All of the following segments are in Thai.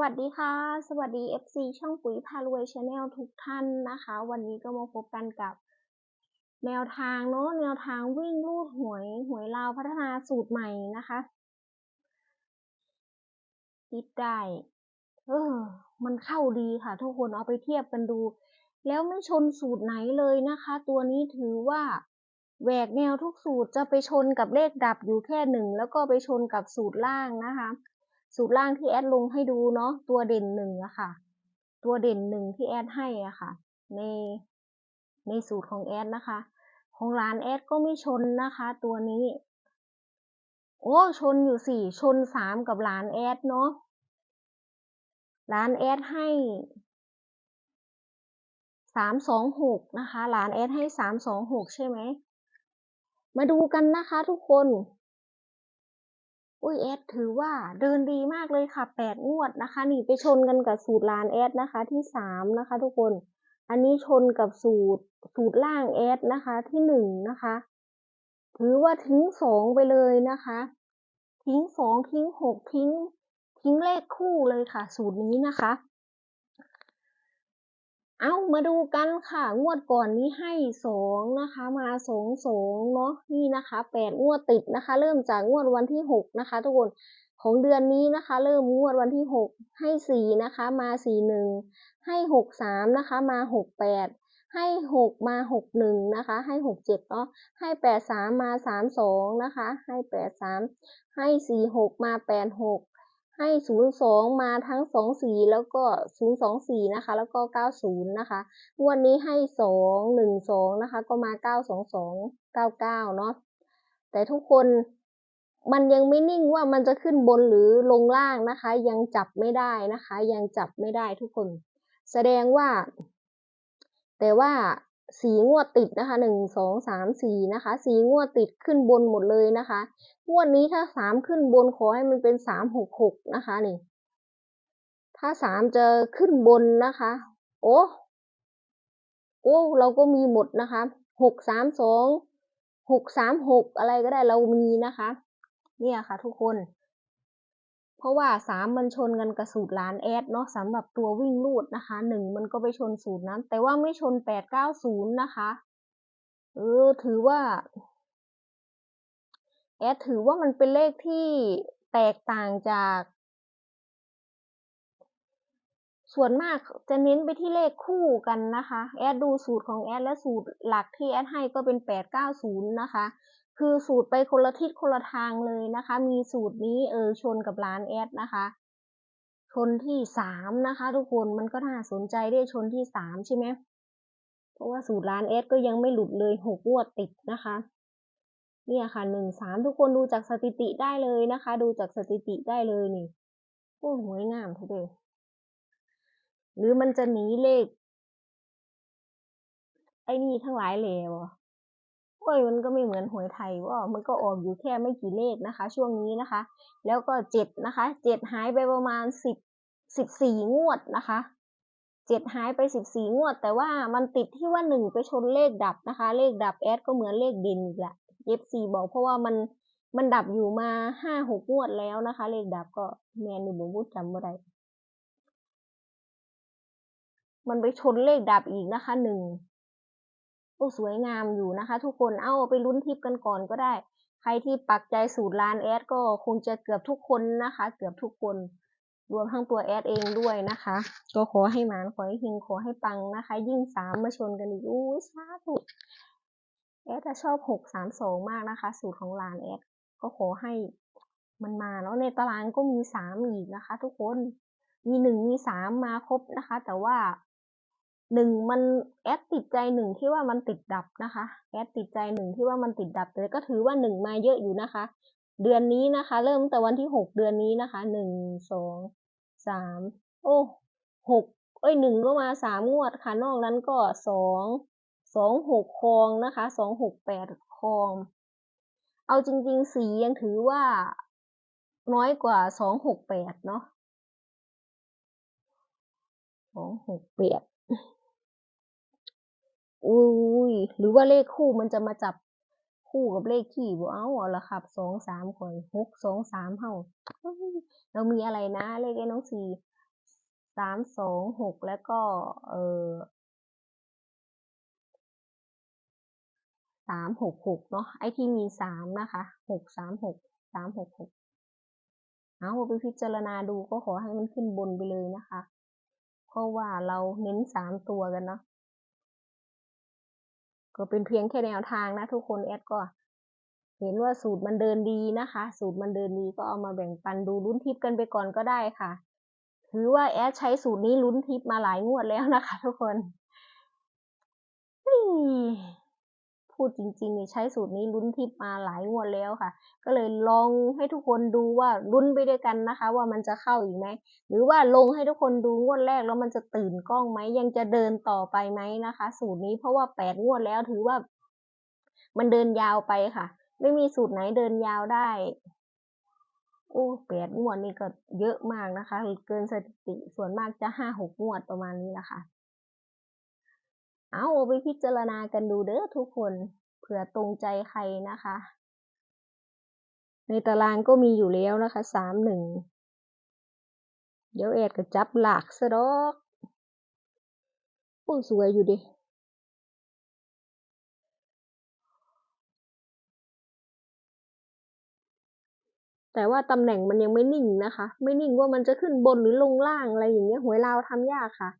วัสดีค่ะ สวัสดี FC ช่องปุ๋ยพารวยชาแนลทุกท่านนะคะ วันนี้ก็มาพบกันกับ แนวทางเนาะแนวทางวิ่งลูดหวยหวยลาวพัฒนาสูตรใหม่นะคะคิดได้เออมันเข้าดีค่ะ ทุกคนเอาไปเทียบกันดู แล้วไม่ชนสูตรไหนเลยนะคะ ตัวนี้ถือว่าแหวกแนวทุกสูตรจะไปชนกับเลขดับอยู่แค่หนึ่งแล้วก็ไปชนกับสูตรล่างนะคะ สูตรล่างที่แอดลงให้ดูเนาะตัวเด่นหนึ่งอะค่ะ ตัวเด่นหนึ่งที่แอดให้อะค่ะ ในในสูตรของแอดนะคะ ของร้านแอดก็ไม่ชนนะคะ ตัวนี้ โอ้ชนอยู่สี่ชนสามกับร้านแอดเนาะร้านแอดให้สามสองหกนะคะร้านแอดให้สามสองหกใช่ไหมมาดูกันนะคะทุกคน อุ้ยแอดถือว่าเดินดีมากเลยค่ะแปดงวดนะคะ นี่ไปชนกันกับสูตรลานแอดนะคะที่สามนะคะทุกคน อันนี้ชนกับสูตรสูตรล่างแอดนะคะที่หนึ่งนะคะ ถือว่าทิ้งสองไปเลยนะคะ ทิ้งสองทิ้งหกทิ้ง ทิ้งเลขคู่เลยค่ะ สูตรนี้นะคะ เอามาดูกันค่ะ งวดก่อนนี้ให้สองนะคะ มาสองสองเนาะนี่นะคะแปดงวดติดนะคะ เริ่มจากงวดวันที่หกนะคะ ทุกคนของเดือนนี้นะคะ เริ่มงวดวันที่หกให้สี่นะคะ มาสี่หนึ่งให้หกสามนะคะ มาหกแปดให้หกมาหกหนึ่งนะคะ ให้หกเจ็ดเนาะให้แปดสามมาสามสองนะคะ ให้แปดสามให้สี่หกมาแปดหก ให้ศูนมาทั้งสองสีแล้วก็ศูนย์นะคะ แล้วก็เก้าศูนะคะ วันนี้ให้สองหนึ่งสองนะคะ ก็มาเก้าสองสองเก้าเก้าเนาะ แต่ทุกคนมันยังไม่นิ่งว่ามันจะขึ้นบนหรือลงล่างนะคะ ยังจับไม่ได้นะคะ ยังจับไม่ได้ทุกคน แสดงว่า แต่ว่า สีงวดติดนะคะหนึ่งสองสามสี่นะคะสีงวดติดขึ้นบนหมดเลยนะคะ งวดนี้ถ้าสามขึ้นบนขอให้มันเป็นสามหกหกนะคะนี่ ถ้าสามจะขึ้นบนนะคะ โอ้โอ้เราก็มีหมดนะคะหกสามสองหกสามหกอะไรก็ได้เรามีนะคะ เนี่ยค่ะทุกคน ราะว่าสามมันชนกันกับสูตรล้านแอดเนาะสำหรับตัววิ่งลูดนะคะหนึ่งมันก็ไปชนสูตรนั้น แต่ว่าไม่ชนแปดเก้าศูนย์นะคะ เออ ถือว่า แอดถือว่ามันเป็นเลขที่แตกต่างจาก ส่วนมากจะเน้นไปที่เลขคู่กันนะคะ แอดดูสูตรของแอดและสูตรหลักที่แอดให้ก็เป็นแปดเก้าศูนย์นะคะ คือสูตรไปคนละทิศคนละทางเลยนะคะ มีสูตรนี้เออชนกับร้านแอดนะคะ ชนที่สามนะคะ ทุกคนมันก็น่าสนใจได้ชนที่สามใช่ไหมเพราะว่าสูตรร้านแอดก็ยังไม่หลุดเลยหกงวดติดนะคะเนี่ยค่ะหนึ่งสามทุกคนดูจากสถิติได้เลยนะคะ ดูจากสถิติได้เลยนี่โอ้หวยงามทุกเดย หรือมันจะหนีเลข ไอ้นี่ทั้งหลายเลยว่โอ้ยมันก็ไม่เหมือนหวยไทยว่ามันก็ออกอยู่แค่ไม่กี่เลขนะคะ ช่วงนี้นะคะ แล้วก็เจ็ดนะคะเจ็ดหายไปประมาณสิบสิบสี่งวดนะคะเจ็ดหายไปสิบสี่งวด แต่ว่ามันติดที่ว่าหนึ่งไปชนเลขดับนะคะ เลขดับแอดก็เหมือนเลขด่นอีกแหละ FC บอกเพราะว่ามันมันดับอยู่มาห้าหกงวดแล้วนะคะ เลขดับก็แมนนี่ผมพูดจำไม่ได้ มันไปชนเลขดับอีกนะคะหนึ่งโอ้สวยงามอยู่นะคะ ทุกคนเอาไปลุ้นทิปกันก่อนก็ได้ ใครที่ปักใจสูตรลานแอดก็คงจะเกือบทุกคนนะคะ เกือบทุกคน รวมทั้งตัวแอดเองด้วยนะคะ ก็ขอให้หมานขอให้ฮิงขอให้ปังนะคะ ยิ่งสามมาชนกันอีกอู้สาธุแอดชอบหกสามสองมากนะคะ สูตรของลานแอดก็ขอให้มันมาแล้วในตารางก็มีสามอีกนะคะ ทุกคนมีหนึ่งมีสามมาครบนะคะ แต่ว่า หนึ่งมันแอดติดใจหนึ่งที่ว่ามันติดดับนะคะ แอดติดใจหนึ่งที่ว่ามันติดดับ แต่ก็ถือว่าหนึ่งมาเยอะอยู่นะคะ เดือนนี้นะคะ เริ่มแต่วันที่หกเดือนนี้นะคะหนึ่งสองสามโอ้หกเอ้ยหนึ่งก็มาสามงวดค่ะ นอกนั้นก็สองสองหกคองนะคะสองหกแปดคอง เอาจริงๆสียังถือว่าน้อยกว่าสองหกแปดเนาะสองหกแปด อุ้ยหรือว่าเลขคู่มันจะมาจับคู่กับเลขที่บ่เอาเอาละครับสองสามคนหกสองสามเท่าเรามีอะไรนะเลขไอ้น้องสี่สามสองหกแล้วก็ เออสามหกหกเนาะไอ้ที่มีสามนะคะหกสามหกสามหกหกเอาไปพิจารณาดูก็ขอให้มันขึ้นบนไปเลยนะคะ เพราะว่าเราเน้นสามตัวกันเนาะ ก็เป็นเพียงแค่แนวทางนะทุกคนแอดก็ เห็นว่าสูตรมันเดินดีนะคะ สูตรมันเดินดีก็เอามาแบ่งปันดูลุ้นทิปกันไปก่อนก็ได้ค่ะ ถือว่าแอดใช้สูตรนี้ลุ้นทิปมาหลายงวดแล้วนะคะ ทุกคน พูดจริงๆใช้สูตรนี้ลุ้นทิปมาหลายงวดแล้วค่ะ ก็เลยลองให้ทุกคนดูว่าลุ้นไปด้วยกันนะคะ ว่ามันจะเข้าอีกไหมหรือว่าลงให้ทุกคนดูงวดแรกแล้วมันจะตื่นกล้องไหมยังจะเดินต่อไปไหมนะคะ สูตรนี้เพราะว่าแปดงวดแล้วถือว่า มันเดินยาวไปค่ะ ไม่มีสูตรไหนเดินยาวได้โอ้แปดงวดนี่ก็เยอะมากนะคะ เกินสถิติส่วนมากจะห้าหกงวดประมาณนี้แหละค่ะ เอาไปพิจารณากันดูเด้อทุกคนเผื่อตรงใจใครนะคะ ในตารางก็มีอยู่แล้วนะคะสามหนึ่งเดี๋ยวแอดก็จับหลักซะดอกโอ้สวยอยู่ดิแต่ว่าตำแหน่งมันยังไม่นิ่งนะคะ ไม่นิ่งว่ามันจะขึ้นบนหรือลงล่างอะไรอย่างเงี้ยหวยลาวทำยากค่ะ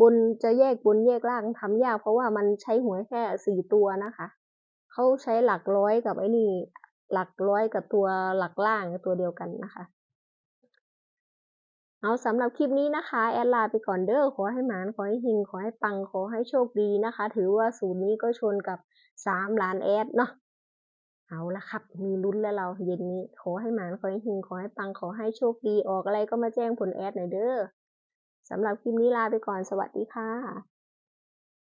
บนจะแยกบนแยกล่างทำยากเพราะว่ามันใช้หัวแค่สี่ตัวนะคะเขาใช้หลักร้อยกับไอ้นี่ หลักร้อยกับตัวหลักล่างตัวเดียวกันนะคะ เอาสำหรับคลิปนี้นะคะ แอดลาไปก่อนเด้อขอให้หมานขอให้หิงขอให้ปังขอให้โชคดีนะคะ ถือว่าสูตรนี้ก็ชนกับสามล้านแอดเนาะเอาละครับ มีลุ้นแล้วเราเย็นนี้ ขอให้หมานขอให้หิงขอให้ปังขอให้โชคดีออกอะไรก็มาแจ้งผลแอดหน่อยเด้อ สำหรับคลิปนี้ลาไปก่อนสวัสดีค่ะ